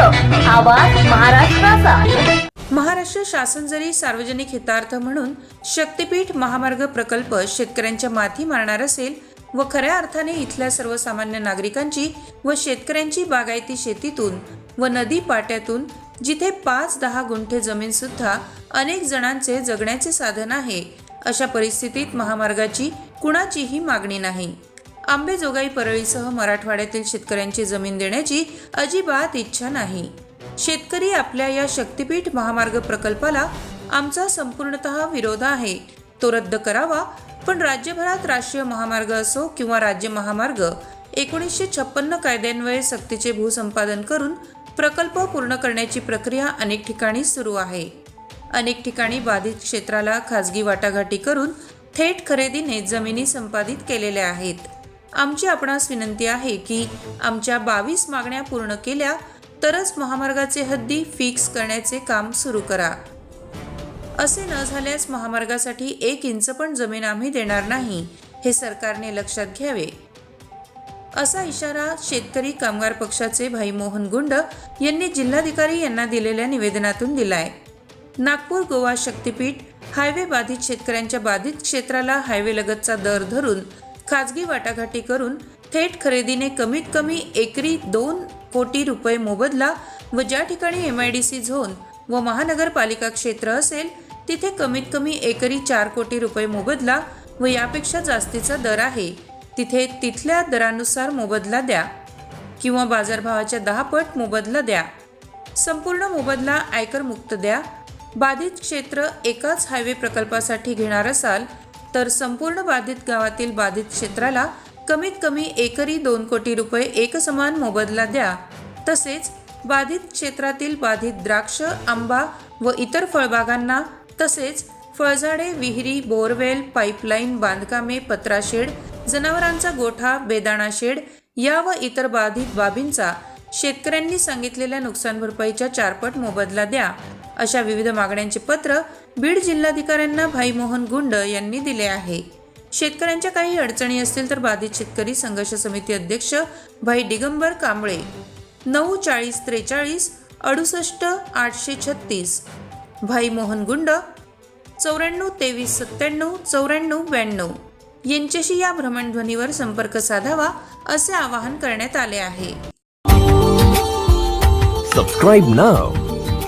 महाराष्ट्र आवाज महाराष्ट्राचा. महाराष्ट्र शासन जरी सार्वजनिक हितार्थ म्हणून शक्तीपीठ महामार्ग प्रकल्प शेतकऱ्यांच्या माथी मारणार असेल व खऱ्या अर्थाने इथल्या सर्वसामान्य नागरिकांची व शेतकऱ्यांची बागायती शेतीतून व नदी पाट्यातून जिथे पाच दहा गुंठे जमीन सुद्धा अनेक जणांचे जगण्याचे साधन आहे अशा परिस्थितीत महामार्गाची कुणाचीही मागणी नाही. आंबेजोगाई परळीसह मराठवाड्यातील शेतकऱ्यांची जमीन देण्याची अजिबात इच्छा नाही. शेतकरी आपल्या या शक्तीपीठ महामार्ग प्रकल्पाला आमचा संपूर्णतः विरोध आहे. तो रद्द करावा पण राज्यभरात राष्ट्रीय महामार्ग असो किंवा राज्य महामार्ग एकोणीसशे छप्पन्न कायद्यान्वये सक्तीचे भूसंपादन करून प्रकल्प पूर्ण करण्याची प्रक्रिया अनेक ठिकाणी सुरू आहे. अनेक ठिकाणी बाधित क्षेत्राला खाजगी वाटाघाटी करून थेट खरेदीने जमिनी संपादित केलेल्या आहेत. आमची आपणास विनंती आहे की आमच्या बावीस मागण्या पूर्ण केल्या तरच महामार्गाचे हद्दी फिक्स करण्याचे काम सुरू करा. असे न झाल्यास महामार्गासाठी एक इंच पण जमीन आम्ही देणार नाही हे सरकारने लक्षात घ्यावे. असा इशारा शेतकरी कामगार पक्षाचे भाई मोहन गुंड यांनी जिल्हाधिकारी यांना दिलेल्या निवेदनातून दिलाय. नागपूर गोवा शक्तीपीठ हायवे बाधित शेतकऱ्यांच्या बाधित क्षेत्राला हायवे लगतचा दर धरून खाजगी वाटाघाटी करून थेट खरेदीने कमीत कमी एकरी दोन कोटी रुपये मोबदला व ज्या ठिकाणी M I D C zone व महानगरपालिका क्षेत्र असेल तिथे कमीत कमी एकरी चार कोटी रुपये मोबदला व यापेक्षा जास्तीचा दर आहे. तिथे तिथल्या दरानुसार मोबदला द्या किंवा बाजारभावाच्या दहा पट मोबदला द्या. संपूर्ण मोबदला आयकर मुक्त द्या. बाधित क्षेत्र एकाच हायवे प्रकल्पासाठी घेणार असाल तर संपूर्ण बाधित गावातील बाधित क्षेत्राला कमीत कमी एकरी दोन कोटी रुपये एकसमान मोबदला द्या. तसेच बाधित क्षेत्रातील बाधित द्राक्ष आंबा व इतर फळबागांना तसेच फळझाडे विहिरी बोरवेल पाईपलाईन बांधकामे पत्राशेड जनावरांचा गोठा बेदाणा शेड या व इतर बाधित बाबींचा शेतकऱ्यांनी सांगितलेल्या नुकसान भरपाईच्या चारपट मोबदला द्या. अशा विविध मागण्यांचे पत्र बीड जिल्हाधिकाऱ्यांना भाई मोहन गुंड यांनी दिले आहे. शेतकऱ्यांच्या काही अडचणी असतील तर बाधित शेतकरी संघर्ष समिती अध्यक्ष भाई दिगंबर कांबळे. नऊ चाळीस त्रेचाळीस अडुसष्ट आठशे छत्तीस. भाई मोहन गुंड चौऱ्याण्णव तेवीस सत्त्याण्णव चौऱ्याण्णव ब्याण्णव. यांच्याशी या भ्रमणध्वनीवर संपर्क साधावा असे आवाहन करण्यात आले आहे. Subscribe now